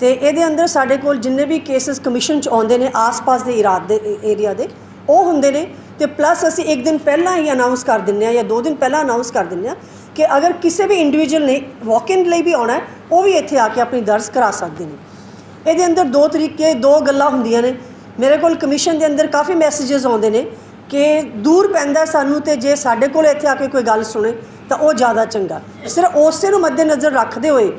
ਤੇ ਇਹਦੇ ਅੰਦਰ ਸਾਡੇ ਕੋਲ ਜਿੰਨੇ ਵੀ ਕੇਸਸ ਕਮਿਸ਼ਨ ਚ ਆਉਂਦੇ ਨੇ ਆਸ-ਪਾਸ ਦੇ ਇਰਾਦੇ ਏਰੀਆ ਦੇ, ਉਹ ਹੁੰਦੇ ਨੇ ਤੇ ਪਲੱਸ ਅਸੀਂ ਇੱਕ ਦਿਨ ਪਹਿਲਾਂ ਹੀ ਅਨਾਉਂਸ ਕਰ ਦਿੰਨੇ ਆ ਜਾਂ ਦੋ ਦਿਨ ਪਹਿਲਾਂ ਅਨਾਉਂਸ ਕਰ ਦਿੰਨੇ ਆ ਕਿ ਅਗਰ ਕਿਸੇ ਵੀ ਇੰਡੀਵਿਜੂਅਲ ਨੇ ਵਾਕ ਇਨ ਲਈ ਵੀ ਆਉਣਾ ਹੈ, ਉਹ ਵੀ ਇੱਥੇ ਆ ਕੇ ਆਪਣੀ ਦਰਜ ਕਰਾ ਸਕਦੇ ਨੇ। ਇਹਦੇ ਅੰਦਰ ਦੋ ਤਰੀਕੇ, ਦੋ ਗੱਲਾਂ ਹੁੰਦੀਆਂ ਨੇ। ਮੇਰੇ ਕੋਲ ਕਮਿਸ਼ਨ ਦੇ ਅੰਦਰ ਕਾਫੀ ਮੈਸੇजेस ਆਉਂਦੇ ਨੇ ਕਿ ਦੂਰ ਪੈਂਦਾ ਸਾਨੂੰ ਤੇ ਜੇ ਸਾਡੇ ਕੋਲ ਇੱਥੇ ਆ ਕੇ ਕੋਈ ਗੱਲ ਸੁਣੇ ਤਾਂ ਉਹ ਜ਼ਿਆਦਾ ਚੰਗਾ। ਸਿਰਫ ਉਸੇ ਨੂੰ ਮੱਦੇਨਜ਼ਰ ਰੱਖਦੇ ਹੋਏ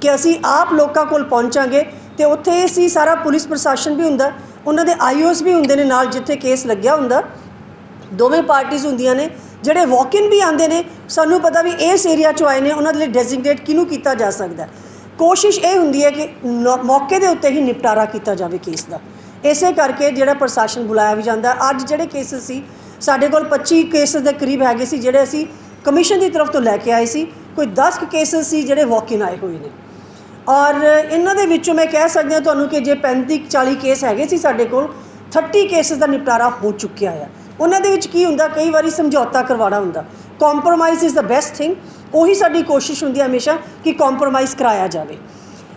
ਕਿ ਅਸੀਂ ਆਪ ਲੋਕਾਂ ਕੋਲ ਪਹੁੰਚਾਂਗੇ ਤੇ ਉੱਥੇ ਅਸੀਂ ਸਾਰਾ ਪੁਲਿਸ ਪ੍ਰਸ਼ਾਸਨ ਵੀ ਹੁੰਦਾ, ਉਹਨਾਂ ਦੇ ਆਈਓਸ ਵੀ ਹੁੰਦੇ ਨੇ ਨਾਲ ਜਿੱਥੇ ਕੇਸ ਲੱਗਿਆ ਹੁੰਦਾ। ਦੋਵੇਂ ਪਾਰਟੀਆਂ ਹੁੰਦੀਆਂ ਨੇ, ਜਿਹੜੇ ਵਾਕ ਇਨ ਵੀ ਆਉਂਦੇ ਨੇ, ਸਾਨੂੰ ਪਤਾ ਵੀ ਇਸ ਏਰੀਆ ਚੋਂ ਆਏ ਨੇ, ਉਹਨਾਂ ਦੇ ਲਈ ਡੈਜ਼ਿਗਨੇਟ ਕਿਹਨੂੰ ਕੀਤਾ ਜਾ ਸਕਦਾ ਕੋਸ਼ਿਸ਼ ਇਹ ਹੁੰਦੀ ਹੈ ਕਿ ਨੌ- ਮੌਕੇ ਦੇ ਉੱਤੇ ਹੀ ਨਿਪਟਾਰਾ ਕੀਤਾ ਜਾਵੇ ਕੇਸ ਦਾ। ਇਸੇ ਕਰਕੇ ਜਿਹੜਾ ਪ੍ਰਸ਼ਾਸਨ ਬੁਲਾਇਆ ਵੀ ਜਾਂਦਾ, ਅੱਜ ਜਿਹੜੇ ਕੇਸਸ ਸੀ, ਸਾਡੇ ਕੋਲ 25 ਕੇਸਸ ਦੇ ਕਰੀਬ ਹੈਗੇ ਸੀ, ਜਿਹੜੇ ਅਸੀਂ ਕਮਿਸ਼ਨ ਦੀ ਤਰਫ ਤੋਂ ਲੈ ਕੇ ਆਏ ਸੀ, ਕੋਈ 10 ਕੇਸਸ ਸੀ ਜਿਹੜੇ ਵਾਕ ਇਨ ਆਏ ਹੋਏ ਨੇ। ਔਰ ਇਹਨਾਂ ਦੇ ਵਿੱਚੋਂ ਮੈਂ ਕਹਿ ਸਕਦੀ ਹਾਂ ਤੁਹਾਨੂੰ ਕਿ ਜੇ 35 40 ਕੇਸ ਹੈਗੇ ਸੀ ਸਾਡੇ ਕੋਲ 30 ਕੇਸਸ ਦਾ ਨਿਪਟਾਰਾ ਹੋ ਚੁੱਕਿਆ ਆ। ਉਹਨਾਂ ਦੇ ਵਿੱਚ ਕੀ ਹੁੰਦਾ, ਕਈ ਵਾਰੀ ਸਮਝੌਤਾ ਕਰਵਾਉਣਾ ਹੁੰਦਾ। Compromise is the best thing ਉਹੀ ਸਾਡੀ ਕੋਸ਼ਿਸ਼ ਹੁੰਦੀ ਹੈ ਹਮੇਸ਼ਾ ਕਿ ਕੰਪਰੋਮਾਈਜ਼ ਕਰਾਇਆ ਜਾਵੇ।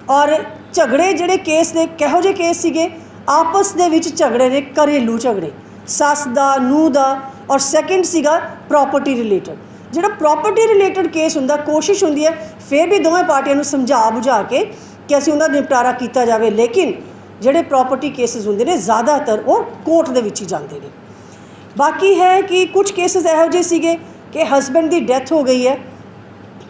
ਔਰ ਝਗੜੇ ਜਿਹੜੇ ਕੇਸ ਦੇ, ਕਿਹੋ ਜਿਹੇ ਕੇਸ ਸੀਗੇ? ਆਪਸ ਦੇ ਵਿੱਚ ਝਗੜੇ ਨੇ, ਘਰੇਲੂ ਝਗੜੇ। ਸੱਸ ਦਾ, ਨੂੰਹ ਦਾ, ਔਰ ਸੈਕਿੰਡ ਸੀਗਾ ਪ੍ਰਾਪਰਟੀ ਰਿਲੇਟਡ ਜਿਹੜਾ ਪ੍ਰਾਪਰਟੀ ਰਿਲੇਟਡ ਕੇਸ ਹੁੰਦਾ, ਕੋਸ਼ਿਸ਼ ਹੁੰਦੀ ਹੈ ਫਿਰ ਵੀ ਦੋਵੇਂ ਪਾਰਟੀਆਂ ਨੂੰ ਸਮਝਾ ਬੁਝਾ ਕੇ ਕਿ ਅਸੀਂ ਉਹਨਾਂ ਦਾ ਨਿਪਟਾਰਾ ਕੀਤਾ ਜਾਵੇ। ਲੇਕਿਨ ਜਿਹੜੇ ਪ੍ਰਾਪਰਟੀ ਕੇਸਿਸ ਹੁੰਦੇ ਨੇ, ਜ਼ਿਆਦਾਤਰ ਉਹ ਕੋਰਟ ਦੇ ਵਿੱਚ ਹੀ ਜਾਂਦੇ ਨੇ। ਬਾਕੀ ਹੈ ਕਿ ਕੁਝ ਕੇਸਿਸ ਇਹੋ ਜਿਹੇ ਸੀਗੇ ਕਿ ਹਸਬੰਡ ਦੀ ਡੈਥ ਹੋ ਗਈ ਹੈ।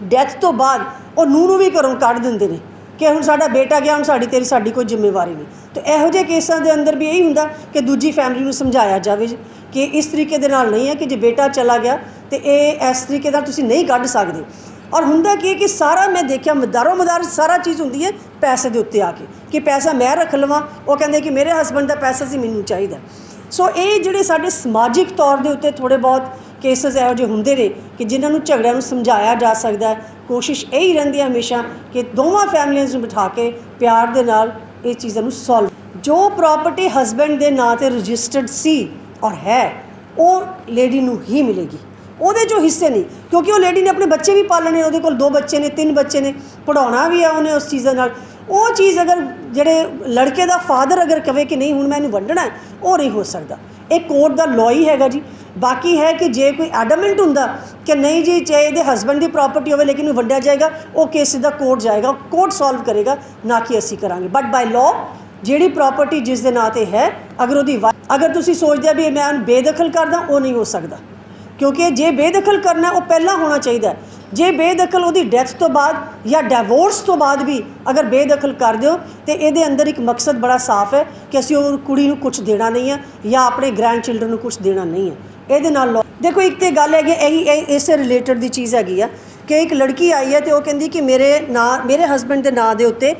ਡੈਥ ਤੋਂ ਬਾਅਦ ਉਹ ਨੂੰਹ ਨੂੰ ਵੀ ਘਰੋਂ ਕੱਢ ਦਿੰਦੇ ਨੇ ਕਿ ਹੁਣ ਸਾਡਾ ਬੇਟਾ ਗਿਆ, ਹੁਣ ਸਾਡੀ ਤੇਰੀ, ਸਾਡੀ ਕੋਈ ਜ਼ਿੰਮੇਵਾਰੀ ਨਹੀਂ। ਤੇ ਇਹੋ ਜਿਹੇ ਕੇਸਾਂ ਦੇ ਅੰਦਰ ਵੀ ਇਹੀ ਹੁੰਦਾ ਕਿ ਦੂਜੀ ਫੈਮਿਲੀ ਨੂੰ ਸਮਝਾਇਆ ਜਾਵੇ ਕਿ ਇਸ ਤਰੀਕੇ ਦੇ ਨਾਲ ਨਹੀਂ ਹੈ ਕਿ ਜੇ ਬੇਟਾ ਚਲਾ ਗਿਆ ਤੇ ਇਹ ਇਸ ਤਰੀਕੇ ਨਾਲ ਤੁਸੀਂ ਨਹੀਂ ਕੱਢ ਸਕਦੇ। ਔਰ ਹੁੰਦਾ ਕੀ ਹੈ ਕਿ ਸਾਰਾ ਮੈਂ ਦੇਖਿਆ, ਮਦਾਰੋ ਮਦਾਰ ਸਾਰਾ ਚੀਜ਼ ਹੁੰਦੀ ਹੈ ਪੈਸੇ ਦੇ ਉੱਤੇ ਆ ਕੇ, ਕਿ ਪੈਸਾ ਮੈਂ ਰੱਖ ਲਵਾਂ, ਉਹ ਕਹਿੰਦੇ ਕਿ ਮੇਰੇ ਹਸਬੰਡ ਦਾ ਪੈਸਾ ਸੀ, ਮੈਨੂੰ ਚਾਹੀਦਾ। ਸੋ ਇਹ ਜਿਹੜੇ ਸਾਡੇ ਸਮਾਜਿਕ ਤੌਰ ਦੇ ਉੱਤੇ ਥੋੜੇ ਬਹੁਤ ਕੇਸਸ ਇਹੋ ਜਿਹੇ ਹੁੰਦੇ ਨੇ ਕਿ ਜਿਨ੍ਹਾਂ ਨੂੰ ਝਗੜਿਆਂ ਨੂੰ ਸਮਝਾਇਆ ਜਾ ਸਕਦਾ ਕੋਸ਼ਿਸ਼ ਇਹ ਹੀ ਰਹਿੰਦੀ ਹੈ ਹਮੇਸ਼ਾ ਕਿ ਦੋਵਾਂ ਫੈਮਲੀਆਂ ਨੂੰ ਬਿਠਾ ਕੇ ਪਿਆਰ ਦੇ ਨਾਲ ਇਹ ਚੀਜ਼ਾਂ ਨੂੰ ਸੋਲਵ ਜੋ ਪ੍ਰਾਪਰਟੀ ਹਸਬੰਡ ਦੇ ਨਾਂ ਤੇ ਰਜਿਸਟਰਡ ਸੀ ਔਰ ਹੈ, ਉਹ ਲੇਡੀ ਨੂੰ ਹੀ ਮਿਲੇਗੀ। ਉਹਦੇ ਜੋ ਹਿੱਸੇ ਨਹੀਂ, ਕਿਉਂਕਿ ਉਹ ਲੇਡੀ ਨੇ ਆਪਣੇ ਬੱਚੇ ਵੀ ਪਾਲਣੇ, ਉਹਦੇ ਕੋਲ ਦੋ ਬੱਚੇ ਨੇ, ਤਿੰਨ ਬੱਚੇ ਨੇ ਪੜਾਉਣਾ ਵੀ ਆ ਉਹਨੇ ਉਸ ਚੀਜ਼ਾਂ ਨਾਲ। ਉਹ ਚੀਜ਼ ਅਗਰ ਜਿਹੜੇ ਲੜਕੇ ਦਾ ਫਾਦਰ ਅਗਰ ਕਵੇ ਕਿ ਨਹੀਂ, ਹੁਣ ਮੈਂ ਇਹਨੂੰ ਵੰਡਣਾ ਉਹ ਨਹੀਂ ਹੋ ਸਕਦਾ। ਇਹ ਕੋਰਟ ਦਾ ਲਾਅ ਹੀ ਹੈਗਾ ਜੀ। ਬਾਕੀ ਹੈ ਕਿ ਜੇ ਕੋਈ ਐਡਮੈਂਟ ਹੁੰਦਾ ਕਿ ਨਹੀਂ ਜੀ ਚਾਹੇ ਇਹਦੇ ਹਸਬੰਡ ਦੀ ਪ੍ਰਾਪਰਟੀ ਹੋਵੇ ਲੇਕਿਨ ਉਹ ਵੰਡਿਆ ਜਾਏਗਾ, ਉਹ ਕੇਸ ਸਿੱਧਾ ਕੋਰਟ ਜਾਏਗਾ ਕੋਰਟ ਸੋਲਵ ਕਰੇਗਾ, ਨਾ ਕਿ ਅਸੀਂ ਕਰਾਂਗੇ। ਬਟ ਬਾਈ ਲਾਅ ਜਿਹੜੀ ਪ੍ਰਾਪਰਟੀ ਜਿਸ ਦੇ ਨਾਂ ਤੇ ਹੈ, ਅਗਰ ਉਹਦੀ ਵਾ- ਅਗਰ ਤੁਸੀਂ ਸੋਚਦੇ ਆ ਵੀ ਮੈਂ ਉਹਨੂੰ ਬੇਦਖਲ ਕਰਦਾ, ਉਹ ਨਹੀਂ ਹੋ ਸਕਦਾ। ਕਿਉਂਕਿ ਜੇ ਬੇਦਖਲ ਕਰਨਾ ਉਹ ਪਹਿਲਾਂ ਹੋਣਾ ਚਾਹੀਦਾ ਜੇ ਬੇਦਖਲ ਉਹਦੀ ਡੈਥ ਤੋਂ ਬਾਅਦ ਜਾਂ ਡਿਵੋਰਸ ਤੋਂ ਬਾਅਦ ਵੀ ਅਗਰ ਬੇਦਖਲ ਕਰ ਦਿਓ, ਤੇ ਇਹਦੇ ਅੰਦਰ ਇੱਕ ਮਕਸਦ ਬੜਾ ਸਾਫ਼ ਹੈ ਕਿ ਅਸੀਂ ਉਹ ਕੁੜੀ ਨੂੰ ਕੁਝ ਦੇਣਾ ਨਹੀਂ ਹੈ ਜਾਂ ਆਪਣੇ ਗ੍ਰੈਂਡ ਚਿਲਡਰਨ ਨੂੰ ਕੁਝ ਦੇਣਾ ਨਹੀਂ ਹੈ। ਇਹਦੇ ਨਾਲ law- ਦੇਖੋ, ਇੱਕ ਤੇ ਗੱਲ ਹੈਗੀ, ਇਹੀ, ਇਹ- ਇਸੇ ਰਿਲੇਟਡ ਦੀ ਚੀਜ਼ ਹੈਗੀ ਆ ਕਿ ਇੱਕ ਲੜਕੀ ਆਈ ਹੈ ਤੇ ਉਹ ਕਹਿੰਦੀ ਕਿ ਮੇਰੇ ਨਾਂ, ਮੇਰੇ ਹਸਬੰਡ ਦੇ ਨਾਂ ਦੇ ਉੱਤੇ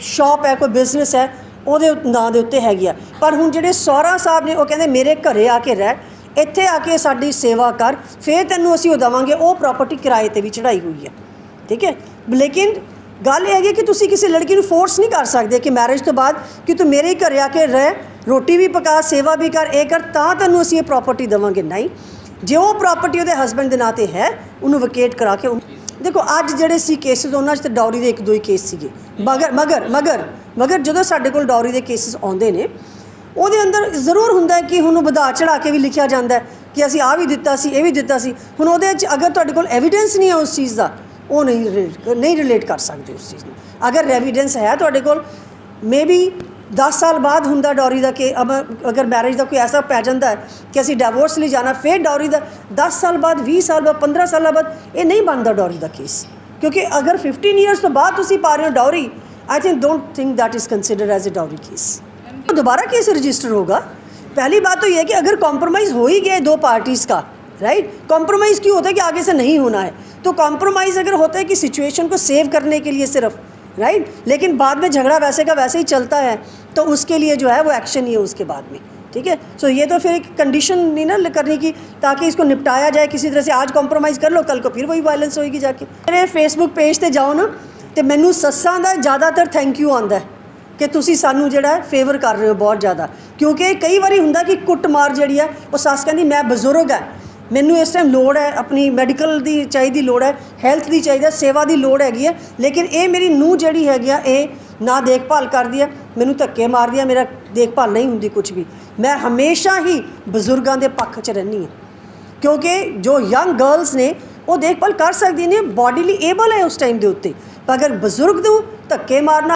ਸ਼ਾਪ ਹੈ, ਕੋਈ ਬਿਜ਼ਨਸ ਹੈ, ਉਹਦੇ ਨਾਂ ਦੇ ਉੱਤੇ ਹੈਗੀ ਆ। ਪਰ ਹੁਣ ਜਿਹੜੇ ਸਹੁਰਾ ਸਾਹਿਬ ਨੇ, ਉਹ ਕਹਿੰਦੇ ਮੇਰੇ ਘਰੇ ਆ ਕੇ ਰਹਿ ਇੱਥੇ ਆ ਕੇ ਸਾਡੀ ਸੇਵਾ ਕਰ, ਫਿਰ ਤੈਨੂੰ ਅਸੀਂ ਉਹ ਦਵਾਂਗੇ, ਉਹ ਪ੍ਰਾਪਰਟੀ ਕਿਰਾਏ ਤੇ ਵੀ ਚੜਾਈ ਹੋਈ ਹੈ ਠੀਕ ਹੈ? ਲੇਕਿਨ ਗੱਲ ਇਹ ਹੈਗੀ ਕਿ ਤੁਸੀਂ ਕਿਸੇ ਲੜਕੀ ਨੂੰ ਫੋਰਸ ਨਹੀਂ ਕਰ ਸਕਦੇ ਕਿ ਮੈਰਿਜ ਤੋਂ ਬਾਅਦ ਕਿ ਤੂੰ ਮੇਰੇ ਹੀ ਘਰੇ ਆ ਕੇ ਰਹਿ, ਰੋਟੀ ਵੀ ਪਕਾ, ਸੇਵਾ ਵੀ ਕਰ, ਇਹ ਕਰ, ਤਾਂ ਤੈਨੂੰ ਅਸੀਂ ਇਹ ਪ੍ਰਾਪਰਟੀ ਦਵਾਂਗੇ। ਨਹੀਂ। ਜੇ ਉਹ ਪ੍ਰਾਪਰਟੀ ਉਹਦੇ ਹਸਬੰਡ ਦੇ ਨਾਂ ਤੇ ਹੈ, ਉਹਨੂੰ ਵਕੇਟ ਕਰਾ ਕੇ ਉਹਨੂੰ- ਦੇਖੋ, ਅੱਜ ਜਿਹੜੇ ਸੀ ਕੇਸਿਸ ਉਹਨਾਂ 'ਚ ਤੇ ਡੌਰੀ ਦੇ ਇੱਕ ਦੋ ਹੀ ਕੇਸ ਸੀਗੇ। ਮਗਰ ਮਗਰ ਮਗਰ ਮਗਰ ਜਦੋਂ ਸਾਡੇ ਕੋਲ ਡੌਰੀ ਦੇ ਕੇਸਿਸ ਆਉਂਦੇ ਨੇ ਉਹਦੇ ਅੰਦਰ ਜ਼ਰੂਰ ਹੁੰਦਾ ਕਿ ਉਹਨੂੰ ਵਧਾ ਚੜਾ ਕੇ ਵੀ ਲਿਖਿਆ ਜਾਂਦਾ ਕਿ ਅਸੀਂ ਆ ਵੀ ਦਿੱਤਾ ਸੀ, ਇਹ ਵੀ ਦਿੱਤਾ ਸੀ। ਹੁਣ ਉਹਦੇ ਵਿੱਚ ਅਗਰ ਤੁਹਾਡੇ ਕੋਲ ਐਵੀਡੈਂਸ ਨਹੀਂ ਹੈ ਉਸ ਚੀਜ਼ ਦਾ, ਉਹ ਨਹੀਂ ਰਿਲੇਟ ਨਹੀਂ ਰਿਲੇਟ ਕਰ ਸਕਦੇ ਉਸ ਚੀਜ਼ ਨੂੰ। ਅਗਰ ਐਵੀਡੈਂਸ ਹੈ ਤੁਹਾਡੇ ਕੋਲ ਮੇਬੀ 10 ਸਾਲ ਬਾਅਦ ਹੁੰਦਾ ਡੌਰੀ ਦਾ ਕਿ ਅਗਰ ਮੈਰਿਜ ਦਾ ਕੋਈ ਐਸਾ ਪੈ ਜਾਂਦਾ ਹੈ ਕਿ ਅਸੀਂ ਡਿਵੋਰਸ ਲਈ ਜਾਣਾ, ਫਿਰ ਡੌਰੀ ਦਾ 10 ਸਾਲ ਬਾਅਦ 20 ਸਾਲ ਬਾਅਦ 15 ਸਾਲਾਂ ਬਾਅਦ, ਇਹ ਨਹੀਂ ਬਣਦਾ ਡੌਰੀ ਦਾ ਕੇਸ ਕਿਉਂਕਿ ਅਗਰ 15 ਇਅਰਸ ਤੋਂ ਬਾਅਦ ਤੁਸੀਂ ਪਾ ਰਹੇ ਹੋ dowry I think don't think that is considered as a dowry case दोबारा केस रजिस्टर होगा पहली बात तो यह है कि अगर कॉम्प्रोमाइज़ हो ही गया दो पार्टीज़ का राइट कॉम्प्रोमाइज़ क्यों होता है कि आगे से नहीं होना है तो कॉम्प्रोमाइज़ अगर होता है कि सिचुएशन को सेव करने के लिए सिर्फ राइट लेकिन बाद में झगड़ा वैसे का वैसे ही चलता है तो उसके लिए जो है वो एक्शन ही है उसके बाद में ठीक है सो ये तो फिर एक कंडीशन नहीं ना करने की ताकि इसको निपटाया जाए किसी तरह से आज कॉम्प्रोमाइज़ कर लो कल को फिर वही वायलेंस होएगी जाके मेरे फेसबुक पेज ਤੇ ਜਾਓ ਨਾ ਤੇ ਮੈਨੂੰ ਸੱਸਾਂ ਦਾ ਜ਼ਿਆਦਾਤਰ ਥੈਂਕ ਯੂ ਆਉਂਦਾ ਹੈ ਕਿ ਤੁਸੀਂ ਸਾਨੂੰ ਜਿਹੜਾ ਫੇਵਰ ਕਰ ਰਹੇ ਹੋ ਬਹੁਤ ਜ਼ਿਆਦਾ। ਕਿਉਂਕਿ ਕਈ ਵਾਰੀ ਹੁੰਦਾ ਕਿ ਕੁੱਟਮਾਰ ਜਿਹੜੀ ਆ ਉਹ ਸੱਸ ਕਹਿੰਦੀ, ਮੈਂ ਬਜ਼ੁਰਗ ਆ ਮੈਨੂੰ ਇਸ ਟਾਈਮ ਲੋੜ ਹੈ, ਆਪਣੀ ਮੈਡੀਕਲ ਦੀ ਚਾਹੀਦੀ ਲੋੜ ਹੈ ਹੈਲਥ ਦੀ ਚਾਹੀਦਾ ਸੇਵਾ ਦੀ ਲੋੜ ਹੈਗੀ ਹੈ। ਲੇਕਿਨ ਇਹ ਮੇਰੀ ਨੂੰ ਜਿਹੜੀ ਹੈਗੀ ਆ, ਇਹ ਨਾ ਦੇਖਭਾਲ ਕਰਦੀ ਹੈ, ਮੈਨੂੰ ਧੱਕੇ ਮਾਰਦੀ ਆ ਮੇਰਾ ਦੇਖਭਾਲ ਨਹੀਂ ਹੁੰਦੀ ਕੁਝ ਵੀ। ਮੈਂ ਹਮੇਸ਼ਾ ਹੀ ਬਜ਼ੁਰਗਾਂ ਦੇ ਪੱਖ 'ਚ ਰਹਿੰਦੀ ਹਾਂ। ਕਿਉਂਕਿ ਜੋ ਯੰਗ ਗਰਲਸ ਨੇ, ਉਹ ਦੇਖਭਾਲ ਕਰ ਸਕਦੀਆਂ ਨੇ ਬੋਡੀਲੀ ਏਬਲ ਹੈ ਉਸ ਟਾਈਮ ਦੇ ਉੱਤੇ। ਪਰ ਅਗਰ ਬਜ਼ੁਰਗ ਨੂੰ ਧੱਕੇ ਮਾਰਨਾ